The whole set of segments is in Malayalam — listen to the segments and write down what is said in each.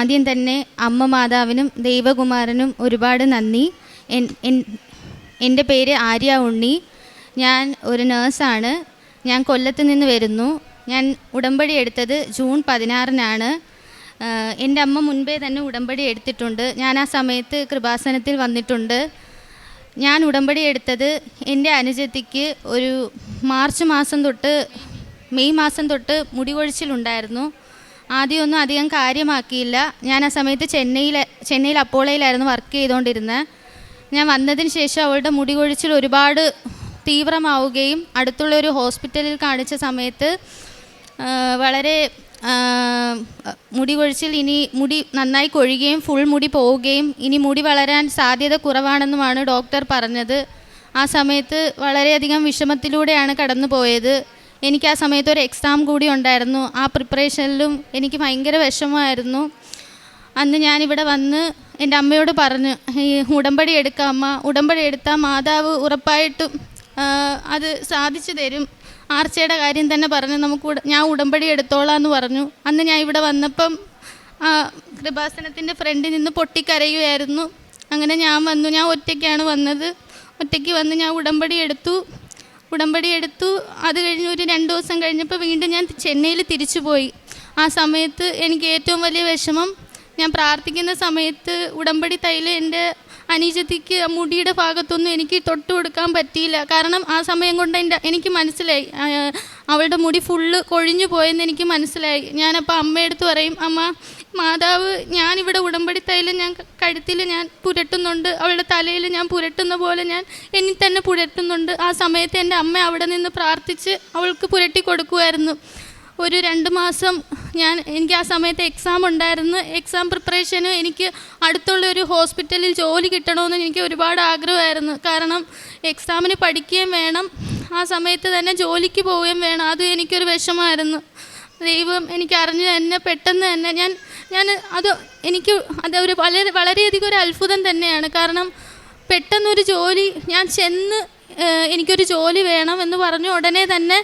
ആദ്യം തന്നെ അമ്മ മാതാവിനും ദൈവകുമാരനും ഒരുപാട് നന്ദി. എൻ- എൻ- എന്റെ പേര് ആര്യ ഉണ്ണി. ഞാൻ ഒരു നേഴ്സാണ്. ഞാൻ കൊല്ലത്ത് നിന്ന് വരുന്നു. ഞാൻ ഉടമ്പടി എടുത്തത് ജൂൺ പതിനാറിനാണ്. എന്റെ അമ്മ മുൻപേ തന്നെ ഉടമ്പടി എടുത്തിട്ടുണ്ട്. ഞാൻ ആ സമയത്ത് കൃപാസനത്തിൽ വന്നിട്ടുണ്ട്. ഞാൻ ഉടമ്പടി എടുത്തത് എന്റെ അനുജത്തിക്ക് ഒരു മാർച്ച് മാസം തൊട്ട് മെയ് മാസം തൊട്ട് മുടി കൊഴിച്ചിലുണ്ടായിരുന്നു. ആദ്യമൊന്നും അധികം കാര്യമാക്കിയില്ല. ഞാൻ ആ സമയത്ത് ചെന്നൈയിൽ ചെന്നൈയിൽ അപ്പോളയിലായിരുന്നു വർക്ക് ചെയ്തുകൊണ്ടിരുന്നത് ഞാൻ വന്നതിന് ശേഷം അവളുടെ മുടി കൊഴിച്ചിൽ ഒരുപാട് തീവ്രമാവുകയും അടുത്തുള്ള ഒരു ഹോസ്പിറ്റലിൽ കാണിച്ച സമയത്ത് വളരെ മുടി കൊഴിച്ചിൽ ഇനി മുടി നന്നായി കൊഴിയുകയും ഫുൾ മുടി പോവുകയും ഇനി മുടി വളരാൻ സാധ്യത കുറവാണെന്നുമാണ് ഡോക്ടർ പറഞ്ഞത്. ആ സമയത്ത് വളരെയധികം വിഷമത്തിലൂടെയാണ് കടന്നു പോയത് എനിക്ക് ആ സമയത്ത് ഒരു എക്സാം കൂടി ഉണ്ടായിരുന്നു. ആ പ്രിപ്പറേഷനിലും എനിക്ക് ഭയങ്കര വിഷമമായിരുന്നു. അന്ന് ഞാനിവിടെ വന്ന് എന്റെ അമ്മയോട് പറഞ്ഞു ഈ ഉടമ്പടി എടുക്കാം അമ്മ. ഉടമ്പടി എടുത്താൽ മാതാവ് ഉറപ്പായിട്ടും അത് സാധിച്ചു തരും. ആർച്ചയുടെ കാര്യം തന്നെ പറഞ്ഞു നമുക്ക് ഞാൻ ഉടമ്പടി എടുത്തോളാം എന്ന് പറഞ്ഞു. അന്ന് ഞാൻ ഇവിടെ വന്നപ്പം കൃപാസനത്തിന്റെ ഫ്രണ്ടിൽ നിന്ന് പൊട്ടിക്കരയുമായിരുന്നു. അങ്ങനെ ഞാൻ വന്നു. ഞാൻ ഒറ്റയ്ക്കാണ് വന്നത്. ഒറ്റയ്ക്ക് വന്ന് ഞാൻ ഉടമ്പടി എടുത്തു. ഉടമ്പടി എടുത്തു. അത് കഴിഞ്ഞ് ഒരു രണ്ട് ദിവസം കഴിഞ്ഞപ്പോൾ വീണ്ടും ഞാൻ ചെന്നൈയിൽ തിരിച്ചു പോയി ആ സമയത്ത് എനിക്ക് ഏറ്റവും വലിയ വിഷമം ഞാൻ പ്രാർത്ഥിക്കുന്ന സമയത്ത് ഉടമ്പടി തൈൽ എന്റെ അനീജത്തിക്ക് മുടിയുടെ ഭാഗത്തൊന്നും എനിക്ക് തൊട്ട് കൊടുക്കാൻ പറ്റിയില്ല. കാരണം ആ സമയം കൊണ്ട് എന്റെ എനിക്ക് മനസ്സിലായി. അവളുടെ മുടി ഫുള്ള് കൊഴിഞ്ഞു പോയെന്ന് എനിക്ക് മനസ്സിലായി. ഞാനപ്പോൾ അമ്മയെടുത്ത് പറയും അമ്മ മാതാവ് ഞാനിവിടെ ഉടമ്പടി തൈലം ഞാൻ കഴുത്തിൽ ഞാൻ പുരട്ടുന്നുണ്ട്. അവളുടെ തലയിൽ ഞാൻ പുരട്ടുന്ന പോലെ ഞാൻ എന്നിൽ തന്നെ പുരട്ടുന്നുണ്ട്. ആ സമയത്ത് എന്റെ അമ്മ അവിടെ നിന്ന് പ്രാർത്ഥിച്ച് അവൾക്ക് പുരട്ടി കൊടുക്കുമായിരുന്നു ഒരു രണ്ട് മാസം ഞാൻ എനിക്ക് ആ സമയത്ത് എക്സാം ഉണ്ടായിരുന്നു. എക്സാം പ്രിപ്പറേഷന് എനിക്ക് അടുത്തുള്ള ഒരു ഹോസ്പിറ്റലിൽ ജോലി കിട്ടണമെന്ന് എനിക്ക് ഒരുപാട് ആഗ്രഹമായിരുന്നു. കാരണം എക്സാമിന് പഠിക്കുകയും വേണം. ആ സമയത്ത് തന്നെ ജോലിക്ക് പോവുകയും വേണം. അതും എനിക്കൊരു വിഷമമായിരുന്നു. ദൈവം എനിക്ക് അറിഞ്ഞു തന്നെ പെട്ടെന്ന് തന്നെ ഞാൻ ഞാൻ അത് എനിക്ക് അത് ഒരു വളരെ വളരെയധികം ഒരു അത്ഭുതം തന്നെയാണ്. കാരണം പെട്ടെന്നൊരു ജോലി ഞാൻ ചെന്ന് എനിക്കൊരു ജോലി വേണം എന്ന് പറഞ്ഞ ഉടനെ തന്നെ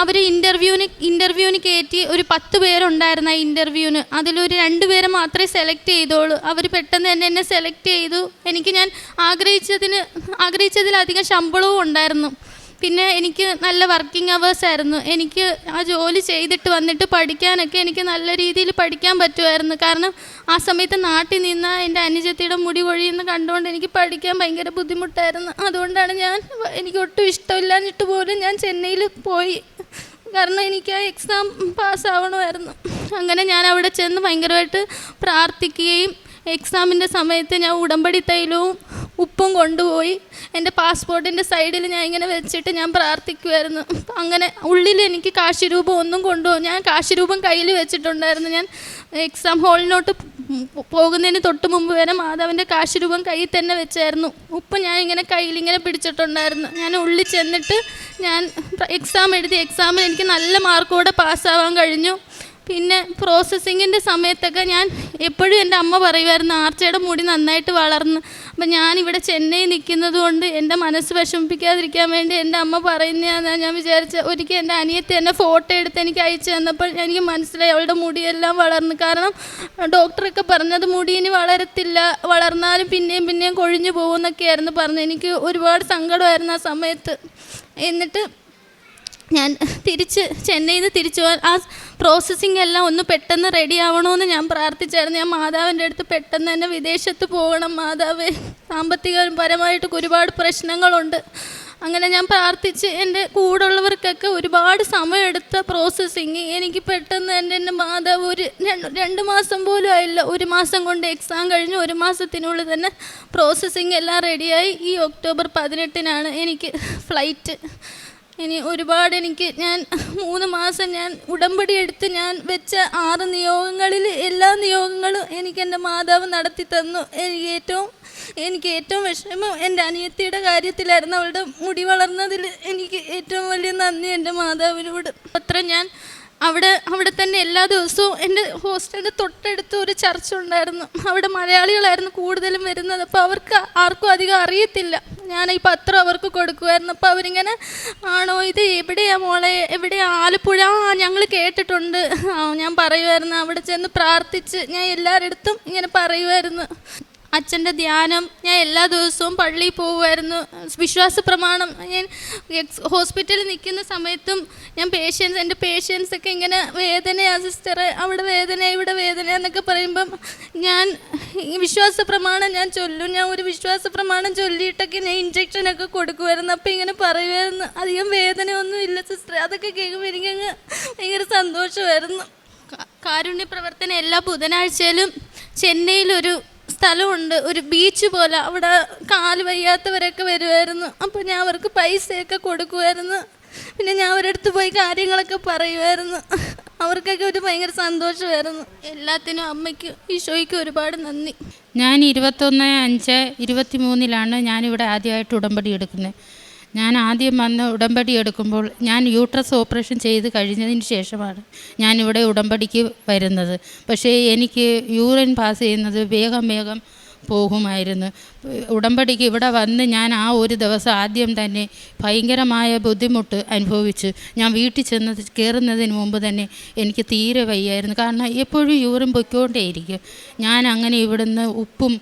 അവർ ഇന്റർവ്യൂവിന് ഇന്റർവ്യൂവിന് കയറ്റി ഒരു പത്ത് പേരുണ്ടായിരുന്നു ആ ഇന്റർവ്യൂവിന് അതിലൊരു രണ്ട് പേരെ മാത്രമേ സെലക്ട് ചെയ്തോളൂ. അവർ പെട്ടെന്ന് തന്നെ എന്നെ സെലക്ട് ചെയ്തു. എനിക്ക് ഞാൻ ആഗ്രഹിച്ചതിന് ആഗ്രഹിച്ചതിലധികം ശമ്പളവും ഉണ്ടായിരുന്നു. പിന്നെ എനിക്ക് നല്ല വർക്കിംഗ് അവേഴ്സ് ആയിരുന്നു. എനിക്ക് ആ ജോലി ചെയ്തിട്ട് വന്നിട്ട് പഠിക്കാനൊക്കെ എനിക്ക് നല്ല രീതിയിൽ പഠിക്കാൻ പറ്റുമായിരുന്നു. കാരണം ആ സമയത്ത് നാട്ടിൽ നിന്ന് എന്റെ അനുജത്തിയുടെ മുടി കൊഴിയുന്ന കണ്ടുകൊണ്ട് എനിക്ക് പഠിക്കാൻ ഭയങ്കര ബുദ്ധിമുട്ടായിരുന്നു. അതുകൊണ്ടാണ് ഞാൻ എനിക്ക് ഒട്ടും ഇഷ്ടമില്ലാഞ്ഞിട്ട് പോലും ഞാൻ ചെന്നൈയിൽ പോയി. കാരണം എനിക്ക് ആ എക്സാം പാസ്സാവണമായിരുന്നു അങ്ങനെ ഞാൻ അവിടെ ചെന്ന് ഭയങ്കരമായിട്ട് പ്രാർത്ഥിക്കുകയും എക്സാമിന്റെ സമയത്ത് ഞാൻ ഉടമ്പടി തൈലവും ഉപ്പും കൊണ്ടുപോയി. എന്റെ പാസ്പോർട്ടിന്റെ സൈഡിൽ ഞാൻ ഇങ്ങനെ വെച്ചിട്ട് ഞാൻ പ്രാർത്ഥിക്കുമായിരുന്നു അങ്ങനെ ഉള്ളിൽ എനിക്ക് കാശിരൂപം ഒന്നും കൊണ്ടുപോകും ഞാൻ കാശിരൂപം കയ്യിൽ വെച്ചിട്ടുണ്ടായിരുന്നു. ഞാൻ എക്സാം ഹാളിലോട്ട് പോകുന്നതിന് തൊട്ട് മുമ്പ് വരെ മാതാവിന്റെ കാശിരൂപം കയ്യിൽ തന്നെ വെച്ചായിരുന്നു. ഉപ്പ് ഞാൻ ഇങ്ങനെ കയ്യിൽ ഇങ്ങനെ പിടിച്ചിട്ടുണ്ടായിരുന്നു. ഞാൻ ഉള്ളിൽ ചെന്നിട്ട് ഞാൻ എക്സാം എഴുതി. എക്സാമിൽ എനിക്ക് നല്ല മാർക്കോടെ പാസ്സാവാൻ കഴിഞ്ഞു. പിന്നെ പ്രോസസ്സിങ്ങിന്റെ സമയത്തൊക്കെ ഞാൻ എപ്പോഴും എന്റെ അമ്മ പറയുമായിരുന്നു ആർച്ചയുടെ മുടി നന്നായിട്ട് വളർന്ന്. അപ്പം ഞാനിവിടെ ചെന്നൈ നിൽക്കുന്നത് കൊണ്ട് എന്റെ മനസ്സ് വിഷമിപ്പിക്കാതിരിക്കാൻ വേണ്ടി എന്റെ അമ്മ പറയുന്നതാണ് ഞാൻ വിചാരിച്ച. ഒരിക്കൽ എന്റെ അനിയത്തി എന്നെ ഫോട്ടോ എടുത്ത് എനിക്ക് അയച്ചു തന്നപ്പോൾ എനിക്ക് മനസ്സിലായി അവളുടെ മുടിയെല്ലാം വളർന്നു. കാരണം ഡോക്ടറൊക്കെ പറഞ്ഞത് മുടി വളരത്തില്ല വളർന്നാലും പിന്നെയും പിന്നെയും കൊഴിഞ്ഞു പോകുമെന്നൊക്കെയായിരുന്നു പറഞ്ഞത്. എനിക്ക് ഒരുപാട് സങ്കടമായിരുന്നു ആ സമയത്ത്. എന്നിട്ട് ഞാൻ തിരിച്ച് ചെന്നൈയിൽ നിന്ന് തിരിച്ചു പോകാൻ ആ പ്രോസസ്സിംഗ് എല്ലാം ഒന്ന് പെട്ടെന്ന് റെഡി ആവണമെന്ന് ഞാൻ പ്രാർത്ഥിച്ചായിരുന്നു. ഞാൻ മാതാവിന്റെ അടുത്ത് പെട്ടെന്ന് തന്നെ വിദേശത്ത് പോകണം മാതാവ്. സാമ്പത്തികപരമായിട്ടൊക്കെ ഒരുപാട് പ്രശ്നങ്ങളുണ്ട്. അങ്ങനെ ഞാൻ പ്രാർത്ഥിച്ച് എന്റെ കൂടുള്ളവർക്കൊക്കെ ഒരുപാട് സമയമെടുത്ത പ്രോസസ്സിങ് എനിക്ക് പെട്ടെന്ന് എന്റെ എന്റെ മാതാവ് ഒരു രണ്ട് രണ്ട് മാസം പോലും ആയില്ല. ഒരു മാസം കൊണ്ട് എക്സാം കഴിഞ്ഞ് ഒരു മാസത്തിനുള്ളിൽ തന്നെ പ്രോസസ്സിങ് എല്ലാം റെഡിയായി ഈ ഒക്ടോബർ പതിനെട്ടിനാണ് എനിക്ക് ഫ്ലൈറ്റ് ഇനി ഒരുപാട് എനിക്ക് ഞാൻ മൂന്ന് മാസം ഞാൻ ഉടമ്പടി എടുത്ത് ഞാൻ വെച്ച ആറ് നിയോഗങ്ങളിൽ എല്ലാ നിയോഗങ്ങളും എനിക്ക് എന്റെ മാതാവ് നടത്തി തന്നു. എനിക്ക് ഏറ്റവും എനിക്ക് ഏറ്റവും വിഷമം എന്റെ അനിയത്തിയുടെ കാര്യത്തിലായിരുന്നു. അവളുടെ മുടി വളർന്നതിൽ എനിക്ക് ഏറ്റവും വലിയ നന്ദി എന്റെ മാതാവിനോട്. അത്ര ഞാൻ അവിടെ അവിടെ തന്നെ എല്ലാ ദിവസവും എന്റെ ഹോസ്റ്റലിന്റെ തൊട്ടടുത്ത് ഒരു ചർച്ച ഉണ്ടായിരുന്നു. അവിടെ മലയാളികളായിരുന്നു കൂടുതലും വരുന്നത്. അപ്പോൾ അവർക്ക് ആർക്കും അധികം അറിയത്തില്ല. ഞാൻ ഈ പത്രം അവർക്ക് കൊടുക്കുമായിരുന്നു. അപ്പോൾ അവരിങ്ങനെ ആണോ ഇത് എവിടെയാ മോളെ? എവിടെയാ ആലപ്പുഴ? ആ ഞങ്ങൾ കേട്ടിട്ടുണ്ട്. ഞാൻ പറയുമായിരുന്നു. അവിടെ ചെന്ന് പ്രാർത്ഥിച്ച് ഞാൻ എല്ലാവരുടെ അടുത്തും ഇങ്ങനെ പറയുമായിരുന്നു. അച്ഛന്റെ ധ്യാനം ഞാൻ എല്ലാ ദിവസവും പള്ളിയിൽ പോകുമായിരുന്നു. വിശ്വാസ പ്രമാണം. ഞാൻ ഹോസ്പിറ്റലിൽ നിൽക്കുന്ന സമയത്തും ഞാൻ പേഷ്യൻസ് എന്റെ പേഷ്യൻസ് ഒക്കെ ഇങ്ങനെ വേദനയാ സിസ്റ്റർ അവിടെ വേദന ഇവിടെ വേദന എന്നൊക്കെ പറയുമ്പം ഞാൻ വിശ്വാസ പ്രമാണം ഞാൻ ചൊല്ലും. ഞാൻ ഒരു വിശ്വാസ പ്രമാണം ചൊല്ലിയിട്ടൊക്കെ ഞാൻ ഇഞ്ചക്ഷനൊക്കെ കൊടുക്കുമായിരുന്നു. അപ്പം ഇങ്ങനെ പറയുമായിരുന്നു. അധികം വേദനയൊന്നും ഇല്ല സിസ്റ്റർ അതൊക്കെ കേൾക്കുമ്പോൾ എനിക്കങ്ങ് ഭയങ്കര സന്തോഷമായിരുന്നു. കാരുണ്യ പ്രവർത്തനം എല്ലാ ബുധനാഴ്ചയിലും ചെന്നൈയിലൊരു സ്ഥലമുണ്ട്. ഒരു ബീച്ച് പോലെ. അവിടെ കാൽ വയ്യാത്തവരൊക്കെ വരുമായിരുന്നു അപ്പോൾ ഞാൻ അവർക്ക് പൈസയൊക്കെ കൊടുക്കുമായിരുന്നു പിന്നെ ഞാൻ അവരടുത്ത് പോയി കാര്യങ്ങളൊക്കെ പറയുമായിരുന്നു അവർക്കൊക്കെ ഒരു ഭയങ്കര സന്തോഷമായിരുന്നു. എല്ലാത്തിനും അമ്മയ്ക്ക് ഈശോയ്ക്ക് ഒരുപാട് നന്ദി. ഞാൻ ഇരുപത്തൊന്ന് അഞ്ച് ഇരുപത്തി മൂന്നിലാണ് ഞാനിവിടെ ആദ്യമായിട്ട് ഉടമ്പടി എടുക്കുന്നത്. ഞാൻ ആദ്യം വന്ന് ഉടമ്പടി എടുക്കുമ്പോൾ ഞാൻ യൂട്രസ് ഓപ്പറേഷൻ ചെയ്ത് കഴിഞ്ഞതിന് ശേഷമാണ് ഞാനിവിടെ ഉടമ്പടിക്ക് വരുന്നത്. പക്ഷേ എനിക്ക് യൂറിൻ പാസ് ചെയ്യുന്നത് വേഗം വേഗം പോകുമായിരുന്നു. ഉടമ്പടിക്ക് ഇവിടെ വന്ന് ഞാൻ ആ ഒരു ദിവസം ആദ്യം തന്നെ ഭയങ്കരമായ ബുദ്ധിമുട്ട് അനുഭവിച്ചു. ഞാൻ വീട്ടിൽ ചെന്ന് കയറുന്നതിന് മുമ്പ് തന്നെ എനിക്ക് തീരെ വയ്യായിരുന്നു. കാരണം എപ്പോഴും യൂറിൻ പൊയ്ക്കൊണ്ടേയിരിക്കും. ഞാൻ അങ്ങനെ ഇവിടുന്ന് ഉപ്പും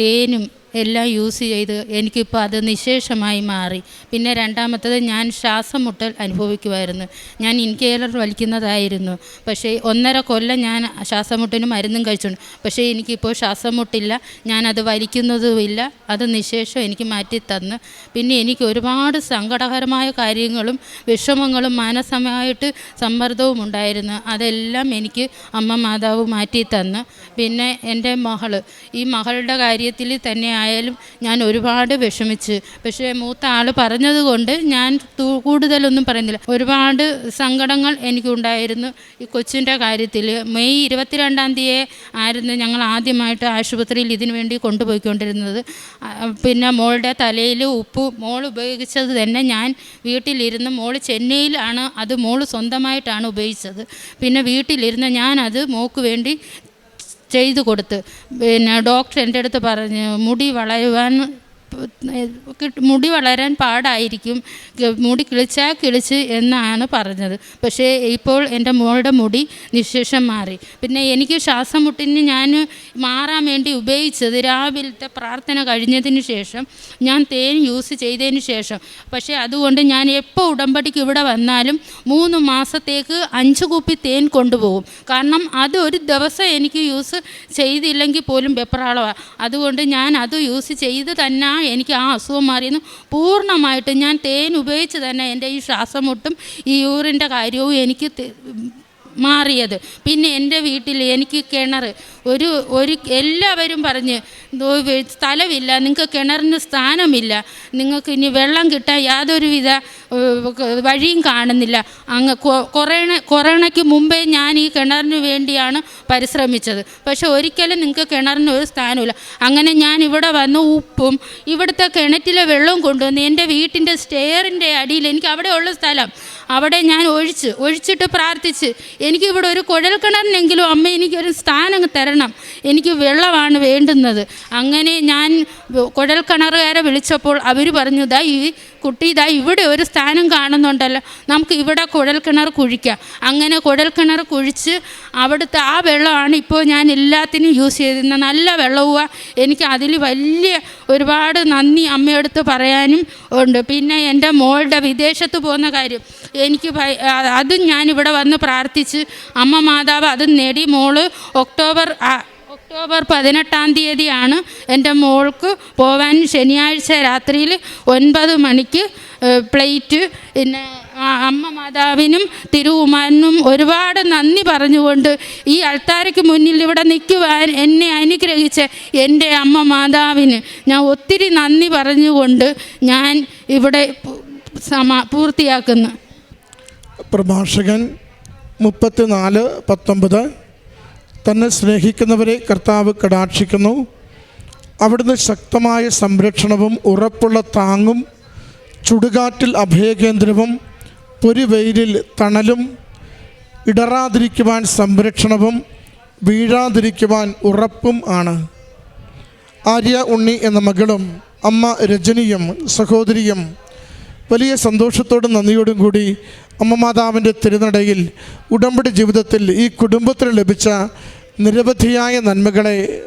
തേനും എല്ലാം യൂസ് ചെയ്ത് എനിക്കിപ്പോൾ അത് നിശേഷമായി മാറി. പിന്നെ രണ്ടാമത്തത് ഞാൻ ശ്വാസം മുട്ടൽ അനുഭവിക്കുമായിരുന്നു ഞാൻ ഇൻകേലർ വലിക്കുന്നതായിരുന്നു. പക്ഷേ ഒന്നര കൊല്ലം ഞാൻ ശ്വാസം മുട്ടിന് മരുന്നും കഴിച്ചിട്ടുണ്ട്. പക്ഷേ എനിക്കിപ്പോൾ ശ്വാസം മുട്ടില്ല ഞാനത് വലിക്കുന്നതുമില്ല. അത് നിശേഷം എനിക്ക് മാറ്റി തന്ന് പിന്നെ എനിക്ക് ഒരുപാട് സങ്കടകരമായ കാര്യങ്ങളും വിഷമങ്ങളും മാനസമായിട്ട് സമ്മർദ്ദവും ഉണ്ടായിരുന്നു. അതെല്ലാം എനിക്ക് അമ്മ മാതാവ് മാറ്റി തന്ന് പിന്നെ എന്റെ മകൾ. ഈ മകളുടെ കാര്യത്തിൽ തന്നെ ആയാലും ഞാൻ ഒരുപാട് വിഷമിച്ച്. പക്ഷേ മൂത്ത ആൾ പറഞ്ഞതുകൊണ്ട് ഞാൻ കൂടുതലൊന്നും പറയുന്നില്ല. ഒരുപാട് സങ്കടങ്ങൾ എനിക്കുണ്ടായിരുന്നു ഈ കൊച്ചിന്റെ കാര്യത്തിൽ. മെയ് ഇരുപത്തിരണ്ടാം തീയതി ആയിരുന്നു ഞങ്ങൾ ആദ്യമായിട്ട് ആശുപത്രിയിൽ ഇതിനു വേണ്ടി കൊണ്ടുപോയിക്കൊണ്ടിരുന്നത്. പിന്നെ മോളുടെ തലയിൽ ഉപ്പ് മോൾ ഉപയോഗിച്ചത് തന്നെ ഞാൻ വീട്ടിലിരുന്ന് മോൾ ചെന്നൈയിലാണ് അത് മോൾ സ്വന്തമായിട്ടാണ് ഉപയോഗിച്ചത്. പിന്നെ വീട്ടിലിരുന്ന് ഞാനത് മോക്ക് വേണ്ടി ചെയ്തു കൊടുത്ത് പിന്നെ ഡോക്ടർ എന്റെ അടുത്ത് പറഞ്ഞ് മുടി വളരുവാൻ കിട്ട്- മുടി വളരാൻ പാടായിരിക്കും. മുടി കിളിച്ചാൽ കിളിച്ച് എന്നാണ് പറഞ്ഞത്. പക്ഷേ ഇപ്പോൾ എന്റെ മോളുടെ മുടി നിശേഷം മാറി. പിന്നെ എനിക്ക് ശ്വാസം മുട്ടിന് ഞാൻ മാറാൻ വേണ്ടി ഉപയോഗിച്ചത് രാവിലത്തെ പ്രാർത്ഥന കഴിഞ്ഞതിന് ശേഷം ഞാൻ തേൻ യൂസ് ചെയ്തതിന് ശേഷം. പക്ഷേ അതുകൊണ്ട് ഞാൻ എപ്പോൾ ഉടമ്പടിക്ക് ഇവിടെ വന്നാലും മൂന്ന് മാസത്തേക്ക് അഞ്ച് കുപ്പി തേൻ കൊണ്ടുപോകും. കാരണം അത് ഒരു ദിവസം എനിക്ക് യൂസ് ചെയ്തില്ലെങ്കിൽ പോലും വെപ്രാളമാണ് അതുകൊണ്ട് ഞാൻ അത് യൂസ് ചെയ്ത് തന്നെ എനിക്ക് ആ അസുഖം മാറിയെന്ന് പൂർണമായിട്ട് ഞാൻ തേൻ ഉപയോഗിച്ച് തന്നെ എന്റെ ഈ ശ്വാസം മുട്ടും ഈ യൂറിന്റെ കാര്യവും എനിക്ക് മാറിയത്. പിന്നെ എന്റെ വീട്ടിൽ എനിക്ക് കിണർ ഒരു ഒരു എല്ലാവരും പറഞ്ഞ് "ദോ സ്ഥലമില്ല നിങ്ങൾക്ക് കിണറിന് സ്ഥാനമില്ല നിങ്ങൾക്ക് ഇനി വെള്ളം കിട്ടാൻ യാതൊരുവിധ വഴിയും കാണുന്നില്ല. അങ്ങ് കൊറോണ കൊറോണയ്ക്ക് മുമ്പേ ഞാൻ ഈ കിണറിന് വേണ്ടിയാണ് പരിശ്രമിച്ചത്. പക്ഷെ ഒരിക്കലും നിങ്ങൾക്ക് കിണറിന് ഒരു സ്ഥാനമില്ല അങ്ങനെ ഞാൻ ഇവിടെ വന്ന് ഉപ്പും ഇവിടുത്തെ കിണറ്റിലെ വെള്ളവും കൊണ്ടുവന്ന് എന്റെ വീട്ടിന്റെ സ്റ്റെയറിന്റെ അടിയിൽ എനിക്ക് അവിടെ ഉള്ള സ്ഥലം അവിടെ ഞാൻ ഒഴിച്ച് ഒഴിച്ചിട്ട് പ്രാർത്ഥിച്ച് എനിക്കിവിടെ ഒരു കുഴൽ കിണറിനെങ്കിലും അമ്മ എനിക്കൊരു സ്ഥാനം തരണം. എനിക്ക് വെള്ളമാണ് വേണ്ടുന്നത്. അങ്ങനെ ഞാൻ കുഴൽ കിണറുകാരെ വിളിച്ചപ്പോൾ അവർ പറഞ്ഞു ദാ ഈ കുട്ടി ഇതാ ഇവിടെ ഒരു സ്ഥാനം കാണുന്നുണ്ടല്ലോ. നമുക്ക് ഇവിടെ കുഴൽ കിണർ കുഴിക്കാം. അങ്ങനെ കുഴൽ കിണർ കുഴിച്ച് അവിടുത്തെ ആ വെള്ളമാണ് ഇപ്പോൾ ഞാൻ എല്ലാത്തിനും യൂസ് ചെയ്തിരുന്നത് നല്ല വെള്ളവുമാണ് എനിക്ക് അതിൽ വലിയ ഒരുപാട് നന്ദി അമ്മയെടുത്ത് പറയാനും ഉണ്ട്. പിന്നെ എന്റെ മോളുടെ വിദേശത്ത് പോകുന്ന കാര്യം. എനിക്ക് അതും ഞാനിവിടെ വന്ന് പ്രാർത്ഥിച്ച് അമ്മ മാതാവ് അതും നേടി മോൾ ഒക്ടോബർ ഒക്ടോബർ പതിനെട്ടാം തീയതിയാണ് എന്റെ മോൾക്ക് പോവാൻ ശനിയാഴ്ച രാത്രിയിൽ ഒൻപത് മണിക്ക് പ്ലേറ്റ് പിന്നെ അമ്മ മാതാവിനും തിരുവുമാനും ഒരുപാട് നന്ദി പറഞ്ഞുകൊണ്ട് ഈ അൾത്താരയ്ക്ക് മുന്നിൽ ഇവിടെ നിൽക്കുവാൻ എന്നെ അനുഗ്രഹിച്ച എന്റെ അമ്മ മാതാവിന് ഞാൻ ഒത്തിരി നന്ദി പറഞ്ഞുകൊണ്ട് ഞാൻ ഇവിടെ സമ പൂർത്തിയാക്കുന്നു. പ്രഭാഷകൻ മുപ്പത്തിനാല് പത്തൊമ്പത്. തന്നെ സ്നേഹിക്കുന്നവരെ കർത്താവ് കടാക്ഷിക്കുന്നു. അവിടുന്ന് ശക്തമായ സംരക്ഷണവും ഉറപ്പുള്ള താങ്ങും ചുടുകാറ്റിൽ അഭയകേന്ദ്രവും പൊരിവെയിലിൽ തണലും ഇടറാതിരിക്കുവാൻ സംരക്ഷണവും വീഴാതിരിക്കുവാൻ ഉറപ്പും ആണ്. ആര്യ ഉണ്ണി എന്ന മകളും അമ്മ രജനിയും സഹോദരിയും വലിയ സന്തോഷത്തോടും നന്ദിയോടും കൂടി അമ്മ മാതാവിന്റെ തിരുനടയിൽ ഉടമ്പടി ജീവിതത്തിൽ ഈ കുടുംബത്തിന് ലഭിച്ച നിരവധിയായ നന്മകളെ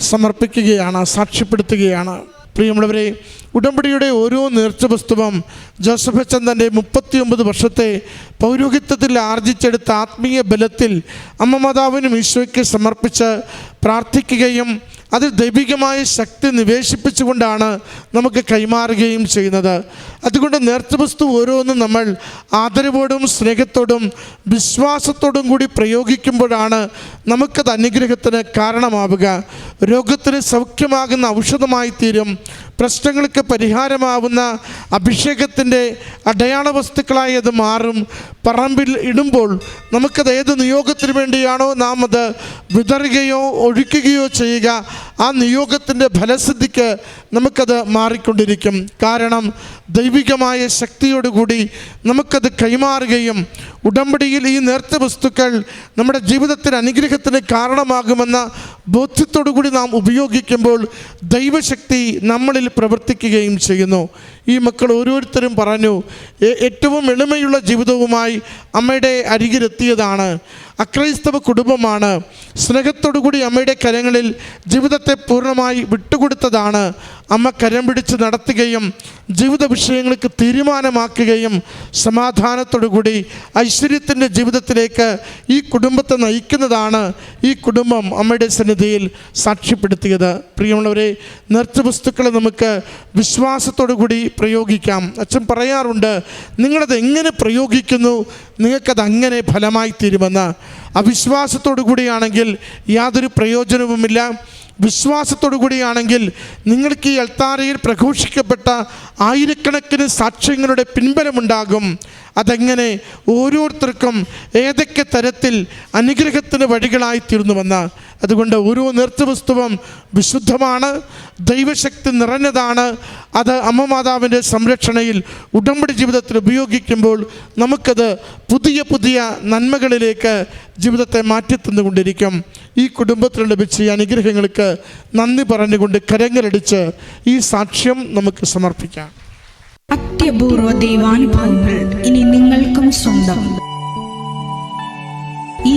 സമർപ്പിക്കുകയാണ് സാക്ഷ്യപ്പെടുത്തുകയാണ്. പ്രിയമുള്ളവരെ ഉടമ്പടിയുടെ ഓരോ നേർച്ച പുസ്തകം ജോസഫ് തന്റെ മുപ്പത്തിയൊമ്പത് വർഷത്തെ പൗരോഹിത്യത്തിൽ ആർജിച്ചെടുത്ത ആത്മീയ ബലത്തിൽ അമ്മ മാതാവിനും ഈശോയ്ക്ക് സമർപ്പിച്ച് പ്രാർത്ഥിക്കുകയും അതിൽ ദൈവികമായ ശക്തി നിവേശിപ്പിച്ചുകൊണ്ടാണ് നമുക്ക് കൈമാറുകയും ചെയ്യുന്നത്. അതുകൊണ്ട് നേർച്ചവസ്തു ഓരോന്നും നമ്മൾ ആദരവോടും സ്നേഹത്തോടും വിശ്വാസത്തോടും കൂടി പ്രയോഗിക്കുമ്പോഴാണ് നമുക്കത് അനുഗ്രഹത്തിന് കാരണമാവുക. രോഗത്തിന് സൗഖ്യമാകുന്ന ഔഷധമായി തീരും. പ്രശ്നങ്ങൾക്ക് പരിഹാരമാവുന്ന അഭിഷേകത്തിന്റെ അടയാള വസ്തുക്കളായി അത് മാറും. പറമ്പിൽ ഇടുമ്പോൾ നമുക്കത് ഏത് നിയോഗത്തിന് വേണ്ടിയാണോ നാം അത് വിതറുകയോ ഒഴിക്കുകയോ ചെയ്യുക ആ നിയോഗത്തിന്റെ ഫലസിദ്ധിക്ക് നമുക്കത് മാറിക്കൊണ്ടിരിക്കും. കാരണം ദൈവികമായ ശക്തിയോടുകൂടി നമുക്കത് കൈമാറുകയും ഉടമ്പടിയിൽ ഈ നേർത്ത വസ്തുക്കൾ നമ്മുടെ ജീവിതത്തിന് അനുഗ്രഹത്തിന് കാരണമാകുമെന്ന ബോധ്യത്തോടു കൂടി നാം ഉപയോഗിക്കുമ്പോൾ ദൈവശക്തി നമ്മളിൽ പ്രവർത്തിക്കുകയും ചെയ്യുന്നു. ഈ മക്കൾ ഓരോരുത്തരും പറഞ്ഞു ഏറ്റവും എളിമയുള്ള ജീവിതവുമായി അമ്മയുടെ അരികിലെത്തിയതാണ്. അക്രൈസ്തവ കുടുംബമാണ്. സ്നേഹത്തോടുകൂടി അമ്മയുടെ കരങ്ങളിൽ ജീവിതത്തെ പൂർണമായി വിട്ടുകൊടുത്തതാണ്. അമ്മ കരം പിടിച്ച് നടത്തുകയും ജീവിത വിഷയങ്ങൾക്ക് തീരുമാനമാക്കുകയും സമാധാനത്തോടുകൂടി ഐശ്വര്യത്തിന്റെ ജീവിതത്തിലേക്ക് ഈ കുടുംബത്തെ നയിക്കുന്നതാണ് ഈ കുടുംബം അമ്മയുടെ സന്നിധിയിൽ സാക്ഷ്യപ്പെടുത്തിയത്. പ്രിയമുള്ളവരെ നേർച്ച വസ്തുക്കളെ നമുക്ക് വിശ്വാസത്തോടു കൂടി പ്രയോഗിക്കാം. അച്ഛൻ പറയാറുണ്ട് നിങ്ങളത് എങ്ങനെ പ്രയോഗിക്കുന്നു? നിങ്ങൾക്കത് അങ്ങനെ ഫലമായി തീരുമെന്ന് അവിശ്വാസത്തോടു കൂടിയാണെങ്കിൽ യാതൊരു പ്രയോജനവുമില്ല. വിശ്വാസത്തോടു കൂടിയാണെങ്കിൽ നിങ്ങൾക്ക് ഈ അൽത്താരയിൽ പ്രഘോഷിക്കപ്പെട്ട ആയിരക്കണക്കിന് സാക്ഷ്യങ്ങളുടെ പിൻബലമുണ്ടാകും. അതെങ്ങനെ ഓരോരുത്തർക്കും ഏതൊക്കെ തരത്തിൽ അനുഗ്രഹത്തിന് വഴികളായി തീർന്നുവെന്ന് അതുകൊണ്ട് ഓരോ നേർച്ചവസ്തുവും വിശുദ്ധമാണ് ദൈവശക്തി നിറഞ്ഞതാണ്. അത് അമ്മ മാതാവിന്റെ സംരക്ഷണയിൽ ഉടമ്പടി ജീവിതത്തിൽ ഉപയോഗിക്കുമ്പോൾ നമുക്കത് പുതിയ പുതിയ നന്മകളിലേക്ക് ജീവിതത്തെ മാറ്റിത്തന്നുകൊണ്ടിരിക്കും. ഈ കുടുംബത്തിൽ ലഭിച്ച ഈ അനുഗ്രഹങ്ങൾക്ക് നന്ദി പറഞ്ഞുകൊണ്ട് കരങ്ങളടിച്ച് ഈ സാക്ഷ്യം നമുക്ക് സമർപ്പിക്കാം. അത്യപൂർവ ദൈവാനുഭവങ്ങൾ ഇനി നിങ്ങൾക്കും സ്വന്തം. ഈ